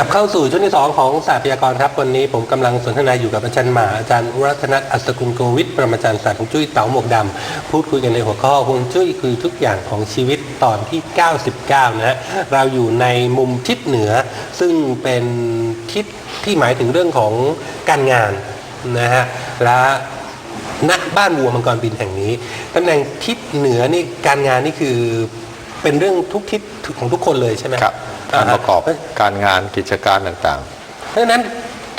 กลับเข้าสู่ช่วงที่ 2 ของศาสตร์พยากรณ์ครับวันนี้ผมกำลังสนทนาอยู่กับอาจารย์หมาอาจารย์รัตนัทอัศกุลโกวิทประมาจารย์ศาสตร์ของจุ้ยเต๋าหมวกดำพูดคุยกันในหัวข้อฮวงจุ้ยคือทุกอย่างของชีวิตตอนที่ 99 นะฮะเราอยู่ในมุมทิศเหนือ ซึ่งเป็นทิศที่หมายถึงเรื่องของการงานนะฮะและณบ้านวัวมังกรบินแห่งนี้ตำแหน่งทิศเหนือนี่การงานนี่คือเป็นเรื่องทุกทิศของทุกคนเลยใช่ไหมครับ การฮะประกอบการงานกิจการต่างเพราะฉะนั้น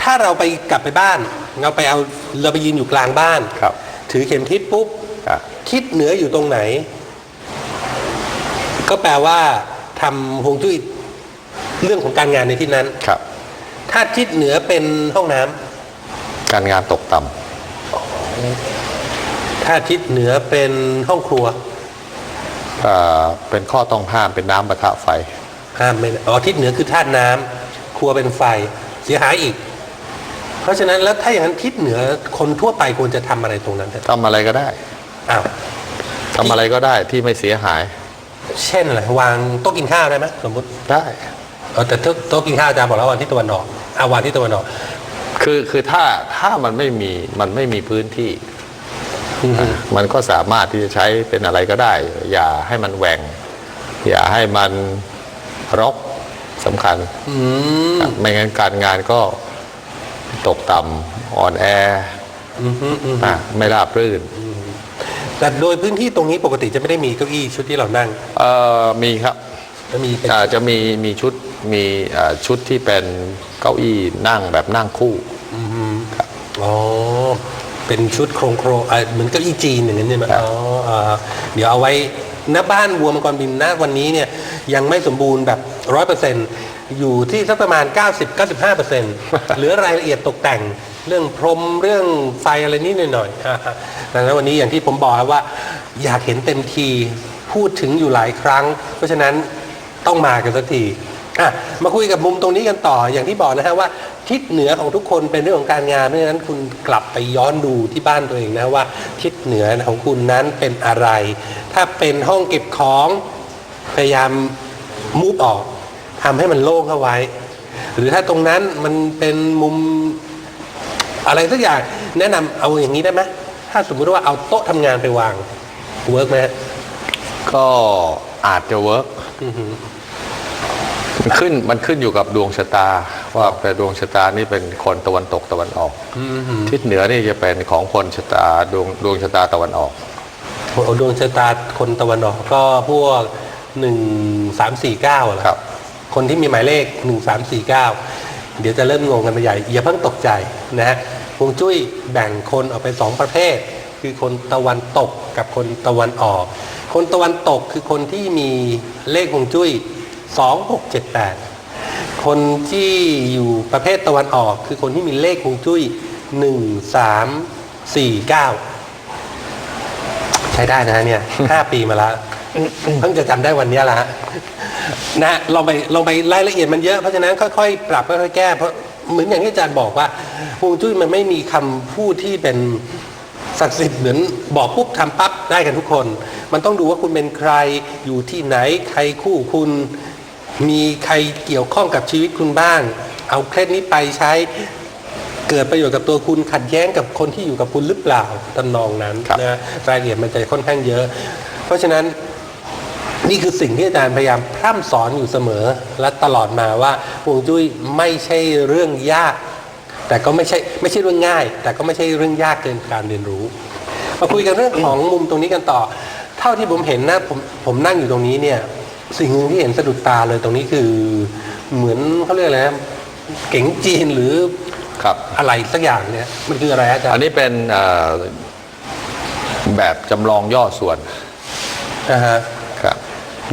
ถ้าเราไปกลับไปบ้าน เราไปเอาเราไปยืนอยู่กลางบ้าน ๆ ครับถือเข็มทิศปุ๊บอะทิศเหนืออยู่ตรงไหน ก็แปลว่าทำฮวงจุ้ยเรื่องของการงานในที่นั้น ครับ ถ้าทิศเหนือเป็นห้องน้ำการงานตกต่ถ้าทิศเหนือเป็นห้องครัวำอ่าเป็นข้อต้องห้ามเป็นน้ำปะทะไฟ ห้ามไม่ได้อ๋อทิศเหนือคือธาตุน้ำครัวเป็นไฟเสียหายอีก เพราะฉะนั้นแล้วถ้าอย่างนั้นทิศเหนือคนทั่วไปควรจะทำอะไรตรงนั้นเถอะทำอะไรก็ได้อ้าวทำอะไรก็ได้ที่ไม่เสียหาย เช่นอะไรวางโต๊ะกินข้าวได้ไหมสมมติได้เออแต่โต๊ะโต๊ะกินข้าวอาจารย์บอกแล้ววางที่ตะวันออกเอาวางที่ตะวันออกคือคือถ้าถ้ามันไม่มีมันไม่มีพื้นที่อืมมันก็สามารถที่จะใช้เป็นอะไรก็ได้ อย่าให้มันแหว่ง อย่าให้มัน รกสำคัญอืมไม่งั้นการงานก็ตกต่ำอ่อนแออืมอืมอืมอะไม่ราบรื่นแต่โดยพื้นที่ตรงนี้ปกติจะไม่ได้มีเก้าอี้ชุดที่เรานั่งเอ่อมีครับจะมีเป็นอ่าจะมีมีชุดมีอ่าชุดที่เป็นเก้าอี้นั่งแบบนั่งคู่ อืมอ๋อเป็นชุดโครงโครงอะเหมือนเก้าอี้จีนอย่างนั้นใช่ไหมครับ อ๋ออ่าเดี๋ยวเอาไว้ณบ้านวัวมังกรบินณวันนี้เนี่ย ยังไม่สมบูรณ์แบบร้อยเปอร์เซ็นต์อยู่ที่สักประมาณ 90-95เปอร์เซ็นต์เหลือรายละเอียดตกแต่งเรื่องพรมเรื่องไฟอะไรนิดหน่อยๆอ่าฮะดังนั้นวันนี้อย่างที่ผมบอกครับว่า อยากเห็นเต็มทีพูดถึงอยู่หลายครั้ง เพราะฉะนั้นต้องมากันสักทีอะมาคุยกับมุมตรงนี้กันต่ออย่างที่บอกนะฮะว่าทิศเหนือของทุกคนเป็นเรื่องของการงานเพราะฉะนั้นคุณกลับไปย้อนดูที่บ้านตัวเองนะว่า ทิศเหนือของคุณนั้นเป็นอะไร ถ้าเป็นห้องเก็บของ พยายามมูฟออกทำให้มันโล่งเข้าไว้ หรือถ้าตรงนั้นมันเป็นมุมอะไรสักอย่างแนะนำเอาอย่างนี้ได้ไหมถ้าสมมุติว่าเอาโต๊ะทำงานไปวางเวิร์กไหมฮะก็อาจจะเวิร์กอือหือมันขึ้นมันขึ้นอยู่กับดวงชะตา ว่าเป็นดวงชะตานี่เป็นคนตะวันตกตะวันออกอือหือทิศเหนือนี่จะเป็นของคนชะตาดวงดวงชะตาตะวันออกโอ้โหดวงชะตาคนตะวันออกก็พวก หนึ่งสามสี่เก้าเหรอครับ คนที่มีหมายเลขหนึ่งสามสี่เก้าเดี๋ยวจะเริ่มงงกันไปใหญ่อย่าเพิ่งตกใจนะฮะฮวงจุ้ยแบ่งคนออกเป็นสองประเภท คือคนตะวันตกกับคนตะวันออก คนตะวันตกคือคนที่มีเลขฮวงจุ้ยสองหกเจ็ดแปดคนที่อยู่ประเภทตะวันออกคือคนที่มีเลขฮวงจุ้ยหนึ่งสามสี่เก้าใช้ได้นะฮะเนี่ยห้าปีมาแล้ว เพิ่งจะจำได้วันเนี้ยแหละฮะนะลองไปลองไปรายละเอียดมันเยอะเพราะฉะนั้นค่อยๆปรับค่อยๆแก้เพราะเหมือนอย่างที่อาจารย์บอกว่าฮวงจุ้ยมันไม่มีคำพูดที่เป็นศักดิ์สิทธิ์เหมือนบอกปุ๊บทำปั๊บได้กันทุกคน มันต้องดูว่าคุณเป็นใครอยู่ที่ไหน ใครคู่คุณมีใครเกี่ยวข้องกับชีวิตคุณบ้าง เอาเคล็ดนี้ไปใช้เกิดประโยชน์กับตัวคุณขัดแย้งกับคนที่อยู่กับคุณหรือเปล่าตำนองนั้นครับนะรายละเอียดมันจะค่อนข้างเยอะ เพราะฉะนั้น นี่คือสิ่งที่อาจารย์พยายามพร่ำสอนอยู่เสมอ และตลอดมาว่าฮวงจุ้ยไม่ใช่เรื่องยาก แต่ก็ไม่ใช่ไม่ใช่เรื่องง่าย แต่ก็ไม่ใช่เรื่องยากเกินการเรียนรู้ มาคุยกันเรื่องของมุมตรงนี้กันต่อ เท่าที่ผมเห็นนะผมผมนั่งอยู่ตรงนี้เนี่ย สิ่งหนึ่งที่เห็นสะดุดตาเลยตรงนี้คือเหมือนเขาเรียกอะไรนะเก๋งจีนหรือครับอะไรสักอย่างเนี่ยมันคืออะไรอาจารอันย์นี้เป็นเอ่อแบบจำลองย่อส่วนนะฮะครับ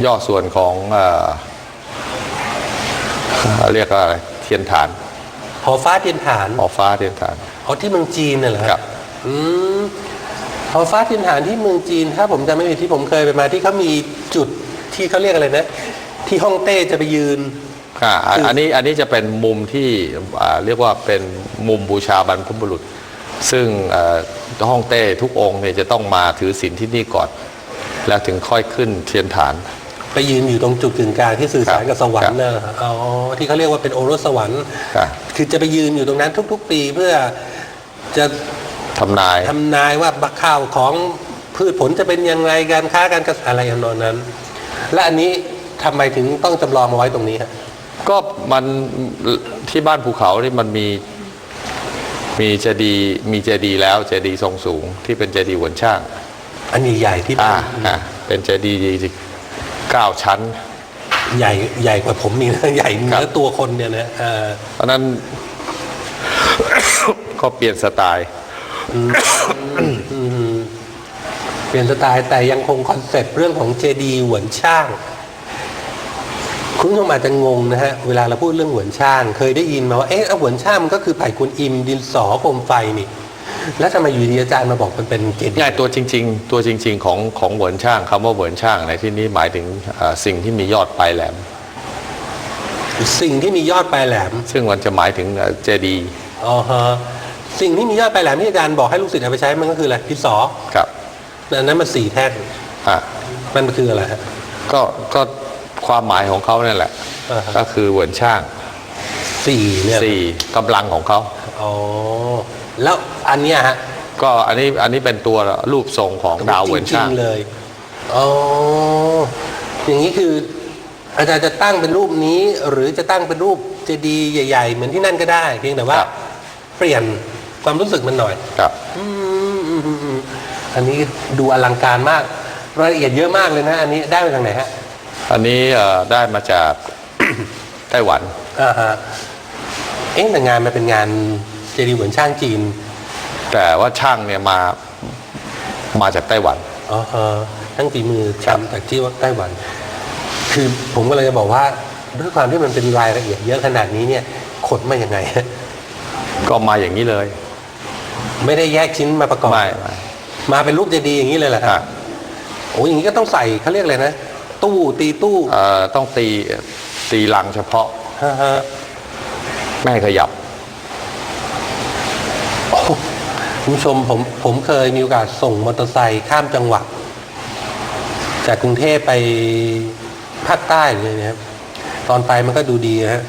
ย่อส่วนของเอ่อเรียกว่าอะไรเทียนฐานหอฟ้าเทียนฐานหอฟ้าเทียนฐานอ๋อที่เมืองจีนน่ะเหรอฮะครับอืมหอฟ้าเทียนฐานที่เมืองจีน ถ้าผมจำไม่ผิดที่ผมเคยไปมาที่เขามีจุดที่เขาเรียกอะไรนะ ที่ฮ่องเต้จะไปยืนอ่าอันคืออัอันนี้อันนี้จะเป็นมุมที่อ่าเรียกว่าเป็นมุมบูชาบรรพบุรุษ ซึ่งเอ่อฮ่องเต้ทุกองค์เนี่ยจะต้องมาถือศีลที่นี่ก่อน แล้วถึงค่อยขึ้นเทียนฐาน ไปยืนอยู่ตรงจุดกึ่งกลางที่สื่อสารกับสวรรค์ครับน่ะเหรออ๋อที่เขาเรียกว่าเป็นโอรสสวรรค์ครับคือจะไปยืนอยู่ตรงนั้นทุก ๆ ปีเพื่อจะทำนายทำนายว่าข้าวของพืชผลจะเป็นยังไงการค้าการเกษตรอะไรอย่างนั้น และอันนี้ทำไมถึงต้องจำลองมาไว้ตรงนี้ฮะก็มันที่บ้านภูเขานี่มันมีมีเจดีย์มีเจดีย์แล้วเจดีย์ทรงสูงที่เป็นเจดีย์หวนช่าง อันใหญ่ๆที่อ่าบ้านอ่าเป็นเจดี ย์เก้าชั้น ใหญ่ใหญ่กว่าผมนี่นะใหญ่เหนืครัอบตัวคนเนี่ยนะเออเพราะฉะนั้น ก็เปลี่ยนสไตล์ เปลี่ยนสไตล์แต่ยังคงคอนเซ็ปต์เรื่องของเจดีหวนช่าง คุณผู้ชมอาจจะงงนะฮะ เวลาเราพูดเรื่องหวนช่าง เคยได้ยินมาว่าเอ๊ะเอาหวนช่างมันก็คือไผ่กุนอิมดินสอโคมไฟนี่ แล้วทำไมอยู่ดีอาจารย์มาบอกมันเป็นเจดีง่ายตัวจริง ๆ ตัวจริง ๆ ของของเหวินช่างคำว่าเหวินช่างในที่นี้หมายถึงเอ่อสิ่งที่มียอดปลายแหลม สิ่งที่มียอดปลายแหลมซึ่งมันจะหมายถึงเอ่อเจดีย์อ๋อฮะสิ่งที่มียอดปลายแหลมที่อาจารย์บอกให้ลูกศิษย์เอาไปใช้มันก็คืออะไรดินสอครับอันนั้นมันสี่แท่งอะมันคืออะไรฮะ ก็ก็ความหมายของเขาเนี่ยแหละ อ่าฮะ ก็คือเหวินช่างสี่เนี่ยสี่กำลังของเขา อ๋อ แล้วอันเนี้ยฮะก็อันนี้อันนี้เป็นตัวรูปทรงของดาวเหวินช่างจริๆเลยอ๋ออย่างนี้คืออาจารย์จะตั้งเป็นรูปนี้ หรือจะตั้งเป็นรูปเจดีย์ใหญ่ ๆ เหมือนที่นั่นก็ได้ เพียงแต่ว่าครับเปลี่ยนความรู้สึกมันหน่อย ครับ อืมอืมอืมอืมอันนี้ดูอลังการมาก รายละเอียดเยอะมากเลยนะ อันนี้ได้มาจากไหนฮะอันนี้เอ่อได้มาจาก ไต้หวัน อ่าฮะเอ๊ะแต่งานมันเป็นงาน เจดีย์เหมือนช่างจีนแต่ว่าช่างเนี่ยมามาจากไต้หวัน อ๋อฮะทั้งฝีมือทำจากที่ว่าไต้หวัน คือผมก็เลยจะบอกว่าด้วยความที่มันเป็นรายละเอียดเยอะขนาดนี้เนี่ยขนมาอย่างไง ก็มาอย่างนี้เลย ไม่ได้แยกชิ้นมาประกอบไม่ไม่ มาเป็นรูปเจดีย์อย่างนี้เลยเหรอคครัรับบโอ้ยอย่างนี้ก็ต้องใส่เขาเรียกอะไรนะ ตู้ตีตู้เอ่อต้องตีตีลังเฉพาะ ฮะฮะไม่ให้ขยับโอ้ คุณผู้ชมผมผมเคยมีโอกาสส่งมอเตอร์ไซค์ข้ามจังหวัด จากกรุงเทพไปภาคใต้เลยนะครับ ตอนไปมันก็ดูดีนะฮะ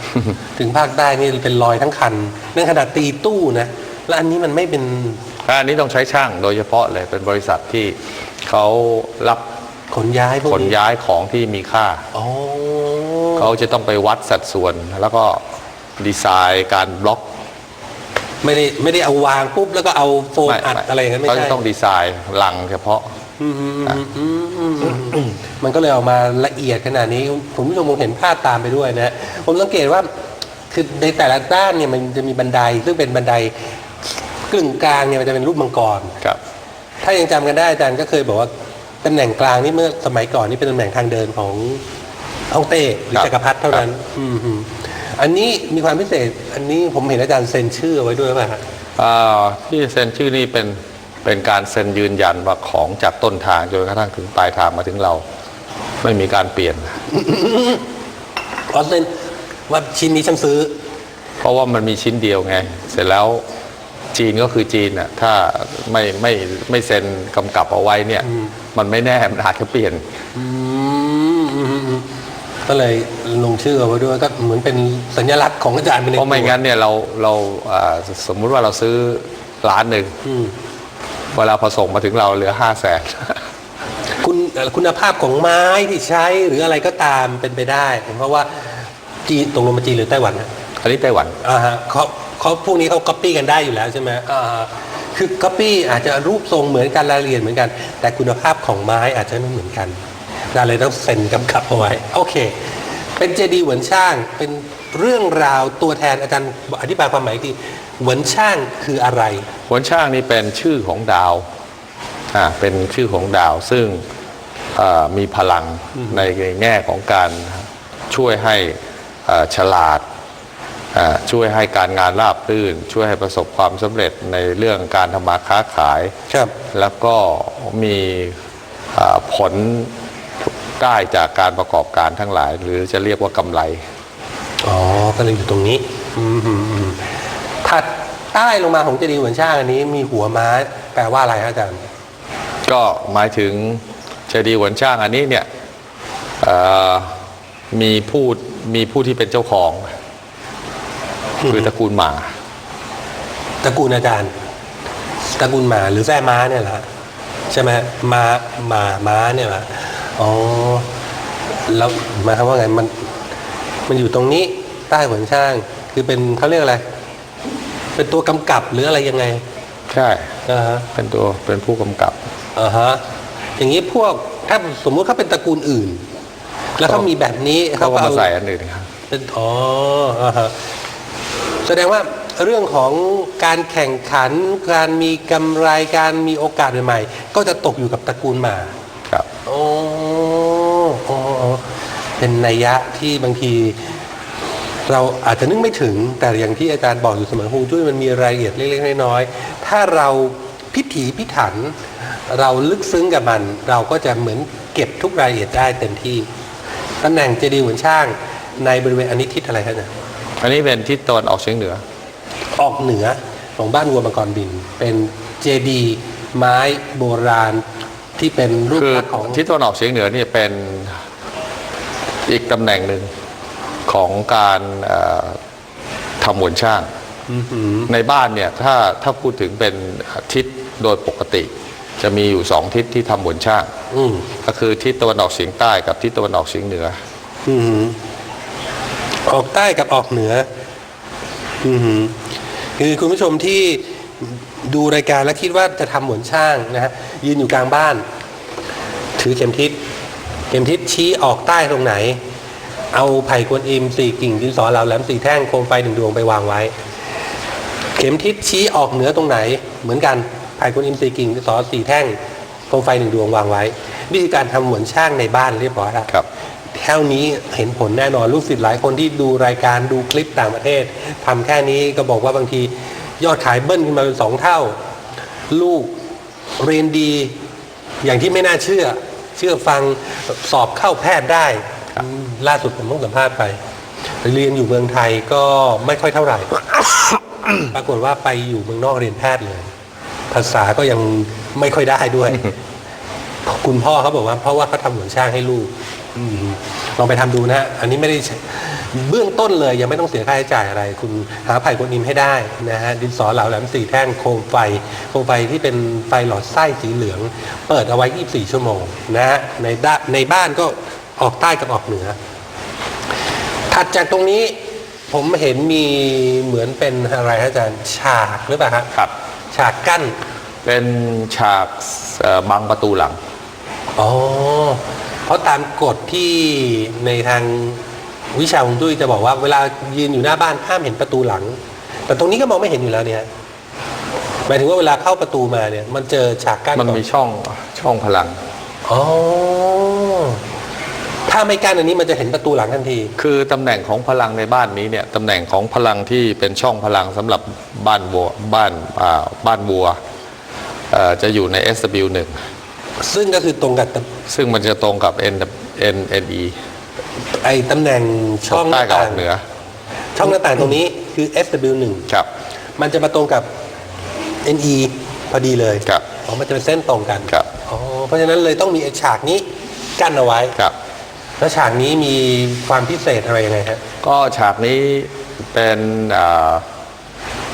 ถึงภาคใต้นี่เป็นรอยทั้งคันนั่นขนาดตีตู้นะ แล้วอันนี้มันไม่เป็นอันนี้ต้องใช้ช่างโดยเฉพาะเลยเป็นบริษัทที่เขารับขนย้ายพวกขนนี้ย้ายของที่มีค่า อ๋อ เขาจะต้องไปวัดสัดส่วน แล้วก็ดีไซน์การบล็อก ไม่ได้ไม่ได้เอาวางปุ๊บแล้วก็เอาโฟมอัดอะไรอย่างนั้นไม่เขาใช่จะต้องดีไซน์ลังเฉพาะอืมอืมอืมอืมอืมอืมมันก็เลยออกมาละเอียดขนาดนี้ผมผู้ชมคงเห็นภาพตามไปด้วยนะผมสังเกตว่าคือในแต่ละด้านเนี่ยมันจะมีบันไดซึ่งเป็นบันไดกึ่งกลางเนี่ยมันจะเป็นรูปมังกรครับ ถ้ายังจำกันได้อาจารย์ก็เคยบอกว่าตำแหน่งกลางนี่เมื่อสมัยก่อนนี่เป็นตำแหน่งทางเดินของฮ่องเต้หรือครับจักรพรรดิเท่านั้น อืม อืมอันนี้มีความพิเศษ อันนี้ผมเห็นอาจารย์เซ็นชื่อเอาไว้ด้วยป่ะฮะอ่าที่เซ็นชื่อนี่เป็นเป็นการเซ็นยืนยันว่าของจากต้นทางจนกระทั่งถึงปลายทางมาถึงเรา ไม่มีการเปลี่ยนออสเซ็นว่าชิ้นนี้ฉันซื้อ เพราะว่ามันมีชิ้นเดียวไง เสร็จแล้วจีนก็คือจีนอะถ้าไม่ไม่ไม่เซ็นกำกับเอาไว้เนี่ย มันไม่แน่มันอาจจะเปลี่ยนอืมอืมอืมอืมก็เลย ลงชื่อเอาไว้ด้วยก็เหมือนเป็นสัญลักษณ์ของอาจารย์เป็นเพราะไม่งั้นเนี่ยเราเราอ่าสมมุติว่าเราซื้อล้านหนึ่งอืมเวลาพอส่งมาถึงเราเหลือห้าแสนคุณเอ่อคุณภาพของไม้ที่ใช้หรืออะไรก็ตามเป็นไปได้เพราะว่าจีนตรงลงมาจีนหรือไต้หวันนะอันนี้ไต้หวันอ่าฮะเขาเขาพวกนี้เขาก๊อปปี้กันได้อยู่แล้วใช่ไหมอ่าคือก๊อปปี้อาจจะรูปทรงเหมือนกันรายละเอียดเหมือนกัน แต่คุณภาพของไม้อาจจะไม่เหมือนกันเราเลยต้องเซ็นกำกับเอาไว้ โอเค เป็นเจดีย์เหวินช่าง เป็นเรื่องราวตัวแทนอาจารย์อธิบายความหมายอีกทีเหวินช่างคืออะไร หวนช่างนี่เป็นชื่อของดาวอ่าเป็นชื่อของดาวซึ่งเอ่อมีพลังในแง่ของการช่วยให้เอ่อฉลาดอ่าช่วยให้การงานราบรื่น ช่วยให้ประสบความสำเร็จในเรื่องการทำมาค้าขายครับแล้วก็มีอ่าผล ได้จากการประกอบการทั้งหลาย หรือจะเรียกว่ากำไร อ๋อ ก็เลยอยู่ตรงนี้อืมอืมอืมถัดใต้ลงมาของเจดีย์เหวินช่างอันนี้มีหัวม้าแปลว่าอะไรครับอาจารย์ ก็หมายถึงเจดีย์หวนช่างอันนี้เนี่ยเอ่อมีผู้มีผู้ที่เป็นเจ้าของ คือตระกูลหมาตระกูลอาจารย์ตระกูลหมาหรือแท้ม้าเนี่ยแหละใช่ไหมม้าหมาม้าเนี่ยแหละ อ๋อแล้วหมายความว่าไงมัน มันอยู่ตรงนี้ใต้หัวช่าง คือเป็นเขาเรียกอะไร เป็นตัวกำกับหรืออะไรยังไง ใช่อ่าฮะเป็นตัวเป็นผู้กำกับอ่าฮะอย่างนี้พวกถ้าสมมุติเขาเป็นตระกูลอื่น แล้วเขามีแบบนี้เขาก็อมาใส่อันอื่นครับเป็นอ๋ออ่าฮะแสดงว่าเรื่องของการแข่งขัน การมีกำไรการมีโอกาสใหม่ๆก็จะตกอยู่กับตระกูลหมา ครับโอ้โอ้โอ้ เป็นนัยยะที่บางที เราอาจจะนึกไม่ถึงแต่อย่างที่อาจารย์บอกอยู่เสมอฮวงจุ้ยมันมีรายละเอียดเล็กๆน้อยๆถ้าเราพิถีพิถัน เราลึกซึ้งกับมัน เราก็จะเหมือนเก็บทุกรายละเอียดได้เต็มที่ตำแหน่งเจดีย์เหมือนช่างในบริเวณอันนี้ทิศอะไรครับเนี่ยอันนี้เป็นทิศตะวันออกเฉียงเหนือ ออกเหนือของบ้านวัวมังกรบิน เป็นเจดีย์ไม้โบราณที่เป็นรูปคือลักษณ์ของทิศตะวันออกเฉียงเหนือเนี่ยเป็น อีกตำแหน่งหนึ่งของการเอ่อทำหมวนช่างอื้อหือในบ้านเนี่ยถ้าถ้าพูดถึงเป็นทิศโดยปกติ จะมีอยู่สองทิศที่ทำหมวนช่างอืมก็คือทิศตะวันออกเฉียงใต้กับทิศตะวันออกเฉียงเหนืออือหือออกใต้กับออกเหนืออือหือคือคุณผู้ชมที่ดูรายการแล้วคิดว่าจะทำหมวนช่างนะฮะยืนอยู่กลางบ้าน ถือเข็มทิศ เข็มทิศชี้ออกใต้ตรงไหน เอาไผ่กวนอิมสี่กิ่งดินสอเหลาแหลมสี่แท่งโคมไฟหนึ่งดวงไปวางไว้ เข็มทิศชี้ออกเหนือตรงไหน เหมือนกันไผ่กวนอิมสี่กิ่งดินสอสี่แท่งโคมไฟหนึ่งดวงวางไว้นี่คือการทำหมวนช่างในบ้านเรียบร้อยแล้วครับเท่านี้เห็นผลแน่นอนลูกศิษย์หลายคนที่ดูรายการดูคลิปต่างประเทศทำแค่นี้ก็บอกว่าบางทียอดขายเบิ้ลขึ้นมาเป็นสองเท่า ลูกเรียนดีอย่างที่ไม่น่าเชื่อ เชื่อฟังสอบเข้าแพทย์ได้ล่าสุดผมต้องสัมภาษณ์ไป เรียนอยู่เมืองไทยก็ไม่ค่อยเท่าไหร่ ปรากฏว่าไปอยู่เมืองนอกเรียนแพทย์เลย ภาษาก็ยังไม่ค่อยได้ด้วย คุณพ่อเขาบอกว่าเพราะว่าเขาทำหมือนช่างให้ลูกอลองไปทำดูนะฮะอันนี้ไม่ได้ เบื้องต้นเลยยังไม่ต้องเสียค่าใช้จ่ายอะไร คุณหาไผ่กวนอิมให้ได้นะฮะดินสอเหลาแหลมสี่แท่งโคมไฟ โคมไฟที่เป็นไฟหลอดไส้สีเหลือง เปิดเอาไว้ 24 ชั่วโมงนะฮะในด้านในบ้านก็ออกใต้กับออกเหนือ ถัดจากตรงนี้ผมเห็นมีเหมือนเป็นอะไรฮะอาจารย์ฉากหรือเปล่าฮะครับ ฉากกั้นเป็นฉากเอ่อบังประตูหลัง อ๋อเพราะตามกฎที่ในทาง วิชาฮวงจุ้ยจะบอกว่าเวลายืนอยู่หน้าบ้านห้ามเห็นประตูหลัง แต่ตรงนี้ก็มองไม่เห็นอยู่แล้วเนี่ยหมายถึงว่าเวลาเข้าประตูมาเนี่ย มันเจอฉากกั้นมันก่อมีช่องช่องพลังอ๋อถ้าไม่กั้นอันนี้มันจะเห็นประตูหลังทันที คือตำแหน่งของพลังในบ้านนี้เนี่ยตำแหน่งของพลังที่เป็นช่องพลังสำหรับบ้านวัวบ้านอ่าบ้านวัวเอ่อจะอยู่ใน SW1 ซึ่งก็คือตรงกับตซึ่งมันจะตรงกับ N N N E ไอ้ตำแหน่งช่องหใต้น้ากับอต่าองกเหนือช่องหน้าต่างตรงนี้คือ SW1 ครับ มันจะมาตรงกับ NE พอดีเลยครับอ๋อมันจะเป็นเส้นตรงกันครับ อ๋อเพราะฉะนั้นเลยต้องมีไอ้ฉากนี้กั้นเอาไว้ ครับ แล้วฉากนี้มีความพิเศษอะไรยังไงฮะก็ฉากนี้เป็นอ่า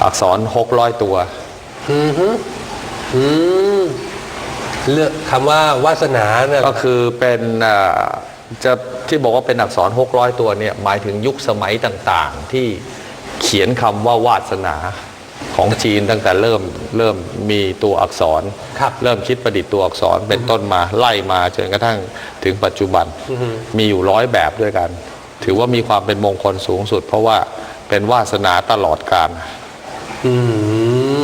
อักษร 600 ตัว อือฮึอืมเลือกคำว่าวาสนาเนี่ยก็คือเป็นอ่าจะ ที่บอกว่าเป็นอักษร 600 ตัวเนี่ยหมายถึงยุคสมัยต่างๆ ที่เขียนคำว่าวาสนาของจีนตั้งแต่เริ่มเริ่มมีตัวอักษรครับเริ่มคิดประดิษฐ์ตัวอักษรเป็นต้นมาไล่มาจนกระทั่งถึงปัจจุบันอือฮึมีอยู่ร้อยแบบด้วยกัน ถือว่ามีความเป็นมงคลสูงสุด เพราะว่าเป็นวาสนาตลอดกาลอืม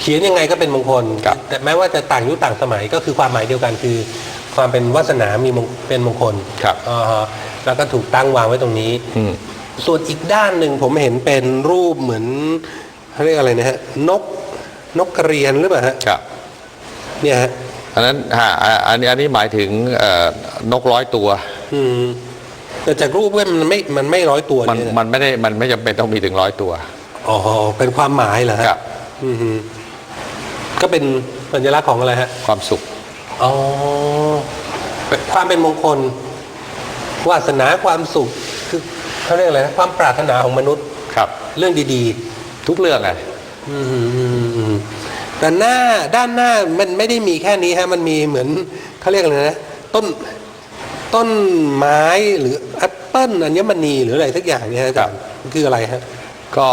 เขียนยังไงก็เป็นมงคลครับแต่แม้ว่าจะต่างยุคต่างสมัยก็คือความหมายเดียวกันคือ ความเป็นวาสนามีมงเป็นมงคลครับอ่าฮะแล้วก็ถูกตั้งวางไว้ตรงนี้ อืม ส่วนอีกด้านหนึ่งผมเห็นเป็นรูปเหมือนเขาเรียกอะไรนะฮะนกนกกระเรียนหรือเปล่าฮะครับ เนี่ยฮะอันนั้นฮะอ่าอันนี้อันนี้หมายถึงเอ่อนกร้อยตัว อืมแต่จากรูปเว้ยมันไม่มันไม่ร้อยตัวมันเนี่ยมันไม่ได้มันไม่จำเป็นต้องมีถึงร้อยตัว อ๋อเป็นความหมายเหรอฮะครับ อืมฮึก็เป็นสัญลักษณ์ของอะไรฮะ ความสุข อ๋อเป็นความเป็นมงคล วาสนาความสุข คือเขาเรียกอะไรนะความปรารถนาของมนุษย์ครับ เรื่องดีทุกเรื่องไงๆอืมแต่หน้าด้านหน้ามันไม่ได้มีแค่นี้ฮะ มันมีเหมือนเขาเรียกอะไรนะ ต้นต้นไม้หรือแอปเปิ้ลอัญมณีหรืออะไรสักอย่างเนี่ยฮะอาจารย์มันคืออะไรฮะ ก็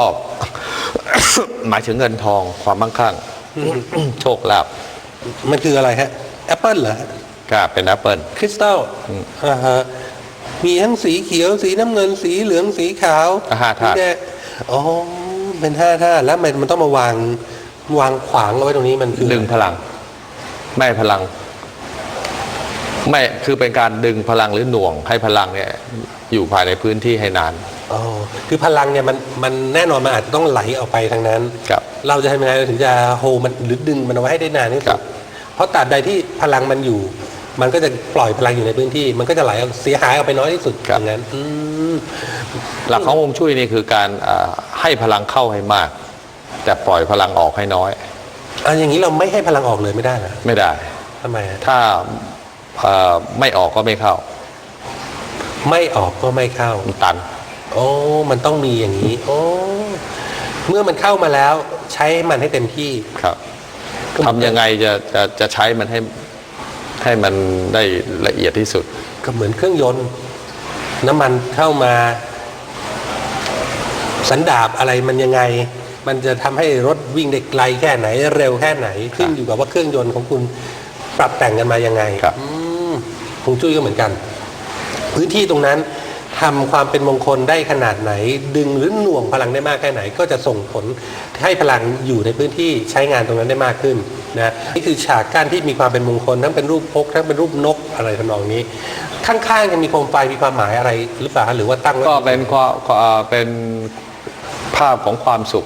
หมายถึงเงินทองความมั่งคั่ง โชคลาภมันคืออะไรฮะ แอปเปิ้ลเหรอฮะก็เป็นแอปเปิลคริสตัลอ่าฮะมีทั้งสีเขียวสีน้ำเงินสีเหลืองสีขาวห้าธาตุสีแดงอ๋อเป็นห้าธาตุแล้วมันมันต้องมาวางวางขวางเอาไว้ตรงนี้มันคือดึงพลัง ไม่พลัง ไม่คือเป็นการดึงพลังหรือหน่วง ให้พลังเนี่ย อยู่ภายในพื้นที่ให้นานอ๋อคือพลังเนี่ยมันมันแน่นอนมันอาจจะต้องไหลออกไปทางนั้น ครับ เราจะทำยังไงเราถึงจะโฮมันหรือดึงมันเอาไว้ให้ได้นานที่คสุรัดบ เพราะตราบใดที่พลังมันอยู่ มันก็จะปล่อยพลังอยู่ในพื้นที่ มันก็จะไหลออกเสียหายออกไปน้อยที่สุดอย่างนั้นอืมหลักของฮวงจุ้ยนี่คือการอ่าให้พลังเข้าให้มาก แต่ปล่อยพลังออกให้น้อยอันอย่างนี้เราไม่ให้พลังออกเลยไม่ได้เหรอไม่ได้ทำไมอะถ้าเอ่อไม่ออกก็ไม่เข้า ไม่ออกก็ไม่เข้ามันตันโอ้มันต้องมีอย่างนี้ โอ้เมื่อมันเข้ามาแล้ว ใช้มันให้เต็มที่ครับ ทำยังไงจะจะจะใช้มันให้ให้มันได้ละเอียดที่สุด ก็เหมือนเครื่องยนต์ น้ำมันเข้ามา สันดาบอะไรมันยังไง มันจะทำให้รถวิ่งได้ไกลแค่ไหน เร็วแค่ไหน ขึ้นอยู่กับว่าเครื่องยนต์ของคุณปรับแต่งกันมายังไงครับอืมฮวงจุ้ยก็เหมือนกัน พื้นที่ตรงนั้น ทำความเป็นมงคลได้ขนาดไหน ดึงหรือหน่วงพลังได้มากแค่ไหน ก็จะส่งผลให้พลังอยู่ในพื้นที่ใช้งานตรงนั้นได้มากขึ้นนะนี่คือฉากกั้นที่มีความเป็นมงคล ทั้งเป็นรูปพกทั้งเป็นรูปนกอะไรทำนองนี้ ข้างๆยังมีโคมไฟมีความหมายอะไรหรือเปล่าหรือว่าตั้งไว้ก็เป็นความเอ่อเป็นภาพของความสุข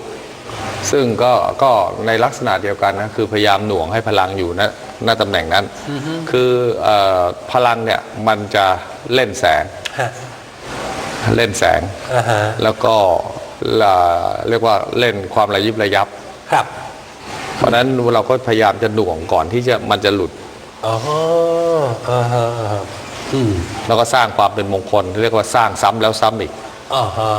ซึ่งก็ก็ในลักษณะเดียวกันนะคือพยายามหน่วงให้พลังอยู่ณณตำแหน่งนั้น คือเอ่อพลังเนี่ยมันจะเล่นแสงฮะ เล่นแสง อ่าฮะแล้วก็ละเรียกว่าเล่นความระยิบระยับ ครับ เพราะฉะนั้นเราก็พยายามจะหน่วงก่อนที่จะมันจะหลุด อ๋ออ่าฮะอ่าฮะอืมแล้วก็สร้างความเป็นมงคล เรียกว่าสร้างซ้ำแล้วซ้ำอีก อ่าฮะ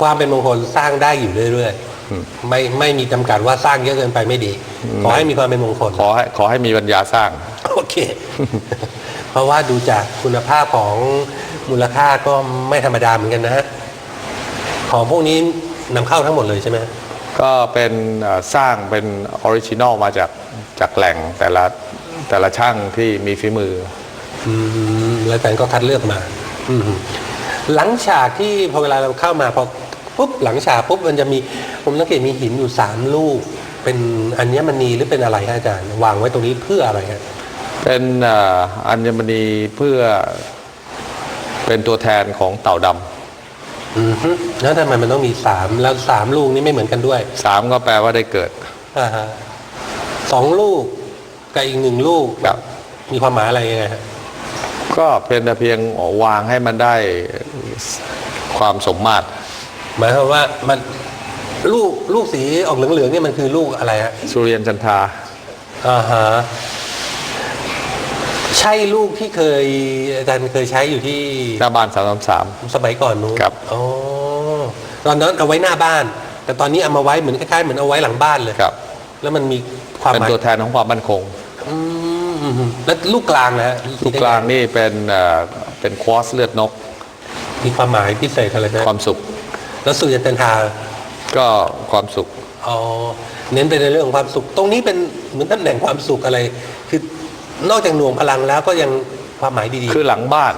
ความเป็นมงคลสร้างได้อยู่เรื่อยๆไม่ไม่มีจำกัดว่าสร้างเยอะเกินไปไม่ดี ขอให้มีความเป็นมงคล ขอให้ขอให้มีปัญญาสร้าง โอเค เพราะว่าดูจากคุณภาพของ มูลค่าก็ไม่ธรรมดาเหมือนกันนะฮะของพวกนี้นำเข้าทั้งหมดเลยใช่ไหมฮะ ก็เป็นเอ่อสร้างเป็นออริจินอลมาจากจากแหล่งแต่ละแต่ละช่างที่มีฝีมือ อืมแล้วอาจารย์ก็คัดเลือกมา อืมหลังฉากที่พอเวลาเราเข้ามาพอปุ๊บหลังฉากปุ๊บมันจะมีผมสังเกตมีหินอยู่สามลูก เป็นอัญมณีหรือเป็นอะไรฮะอาจารย์ วางไว้ตรงนี้เพื่ออะไรฮะ เป็นเอ่ออัญมณีเพื่อ เป็นตัวแทนของเต่าดอือฮึแล้วทำไมมันต้องมีสามแล้วสามลูกนี้ไม่เหมือนกันด้วยำสามก็แปลว่าได้เกิด อ่าฮะสองลูกกับอีกหนึ่งลูกครับ มีความหมายอะไรยังไงฮะก็เป็นแต่เพียงวางให้มันได้ความสมมาตรหมายความว่ามันลูกลูกสีออกเหลืองๆนี่มันคือลูกอะไรฮะสุริยันจันทราอ่าฮะ ใช่ลูกที่เคยอาจารย์เคยใช้อยู่ที่หน้าบ้านสามสามสาม สมัยก่อนนู้นครับ อ๋อตอนนั้นเอาไว้หน้าบ้าน แต่ตอนนี้เอามาไว้เหมือนคล้ายๆเหมือนเอาไว้หลังบ้านเลยครับ แล้วมันมีความเป็นหมายตัวแทนของความมั่นคงอืมอืมอืมแล้วลูกกลางนะฮะลูกกลางนี่เป็นเอ่อเป็นควอสเลือดนกมีความหมายพิเศษอะไรนะความสุข แล้วสุริยันจันทราก็ความสุข อ๋อเน้นไปในเรื่องของความสุข ตรงนี้เป็นเหมือนตำแหน่งความสุขอะไร คือ นอกจากหน่วงพลังแล้วก็ยังความหมายดีๆ คือหลังบ้าน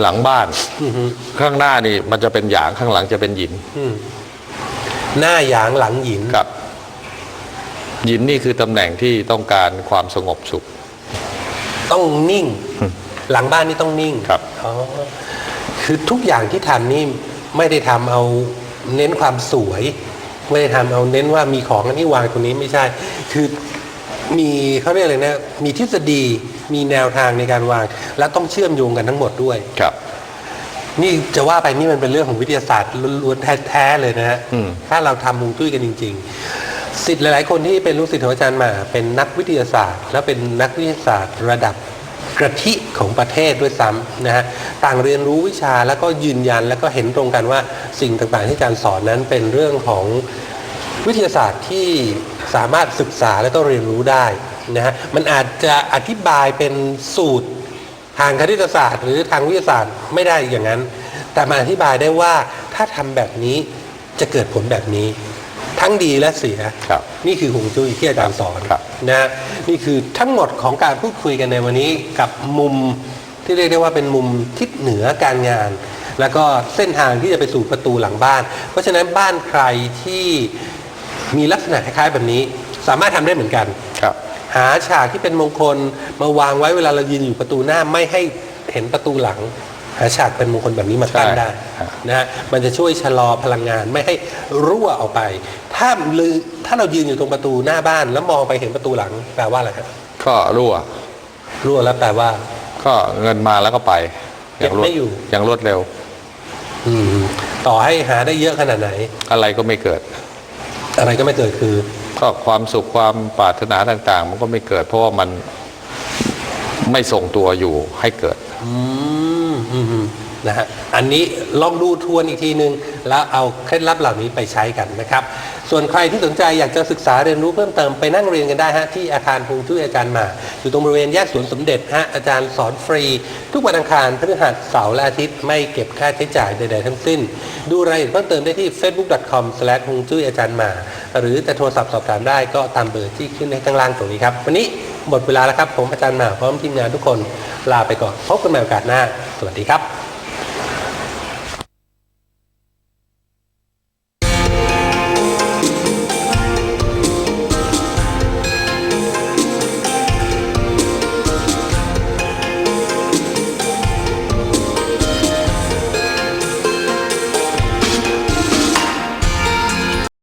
หลังบ้านอฮึข้างหน้านี่มันจะเป็นหยางข้างหลังจะเป็นหยินอืมหน้าหยางหลังหยินครับหยินนี่คือตำแหน่งที่ต้องการความสงบสุข ต้องนิ่ง หลังบ้านนี่ต้องนิ่งครับ อ๋อคือทุกอย่างที่ทำนี่ไม่ได้ทำเอาเน้นความสวย ไม่ได้ทำเอาเน้นว่ามีของอันนี้วางตรงนี้ไม่ใช่ คือ มีเขาเรียกอะไรนะมีทฤษฎีมีแนวทางในการวาง และต้องเชื่อมโยงกันทั้งหมดด้วย ครับ นี่จะว่าไปนี่มันเป็นเรื่องของวิทยาศาสตร์ล้วนๆแท้ๆเลยนะฮะอืม ถ้าเราทำมุงจุ้ยกันจริง ๆ สิทธิ์หลายๆ คนที่เป็นลูกศิษย์ของอาจารย์หมา เป็นนักวิทยาศาสตร์ และเป็นนักวิทยาศาสตร์ระดับกระทิของประเทศด้วยซ้ำนะฮะต่างเรียนรู้วิชาแล้วก็ยืนยันแล้วก็เห็นตรงกันว่าสิ่งต่างๆที่อาจารย์สอนนั้นเป็นเรื่องของ วิทยาศาสตร์ที่สามารถศึกษาและก็เรียนรู้ได้นะฮะมันอาจจะอธิบายเป็นสูตรทางคณิตศาสตร์ หรือทางวิทยาศาสตร์ไม่ได้อย่างนั้น แต่มาอธิบายได้ว่าถ้าทำแบบนี้จะเกิดผลแบบนี้ ทั้งดีและเสียครับนี่คือหงจุ้ยที่อาจารย์สอนครับนะฮะนี่คือทั้งหมดของการพูดคุยกันในวันนี้กับมุมที่เรียกได้ว่าเป็นมุมทิศเหนือการงาน แล้วก็เส้นทางที่จะไปสู่ประตูหลังบ้าน เพราะฉะนั้นบ้านใครที่ มีลักษณะคล้ายๆแบบนี้ สามารถทำได้เหมือนกันครับ หาฉากที่เป็นมงคลมาวางไว้เวลาเรายืนอยู่ประตูหน้าไม่ให้เห็นประตูหลัง หาฉากเป็นมงคลแบบนี้มาตั้งใช่ได้ฮะนะฮะมันจะช่วยชะลอพลังงานไม่ให้รั่วออกไป ถ้าลือถ้าเรายืนอยู่ตรงประตูหน้าบ้าน แล้วมองไปเห็นประตูหลังแปลว่าอะไรครับก็รั่ว รั่วแล้วแปลว่า ก็เงินมาแล้วก็ไปอย่างรวดเก็บไม่อยู่อย่างรวดเร็ว อืม ต่อให้หาได้เยอะขนาดไหน อะไรก็ไม่เกิด อะไรก็ไม่เกิดคือก็ความสุขความปรารถนาต่าง ๆ มันก็ไม่เกิด เพราะว่ามันไม่ส่งตัวอยู่ให้เกิด อืมอืมอืม นะฮะอันนี้ลองดูทวนอีกทีนึง แล้วเอาเคล็ดลับเหล่านี้ไปใช้กันนะครับ ส่วนใครที่สนใจอยากจะศึกษาเรียนรู้เพิ่มเติมไปนั่งเรียนกันได้ฮะที่อาคารพงจุ้ยอาจารย์หมา อยู่ตรงบริเวณแยกสวนสมเด็จฮะอาจารย์สอนฟรี ทุกวันอังคารพฤหัสเสาร์และอาทิตย์ไม่เก็บค่าใช้จ่ายใดๆทั้งสิ้น ดูรายละเอียดเพิ่มเติมได้ที่ facebook.com ฮงจุ้ยอาจารย์หมา หรือจะโทรศัพท์สอบถามได้ก็ตามเบอร์ที่ขึ้นในข้างล่างตรงนี้ครับวันนี้หมดเวลาแล้วครับผมอาจารย์หมาพร้อมทีมงานทุกคนลาไปก่อนพบกันใหม่โอกาสหน้า สวัสดีครับ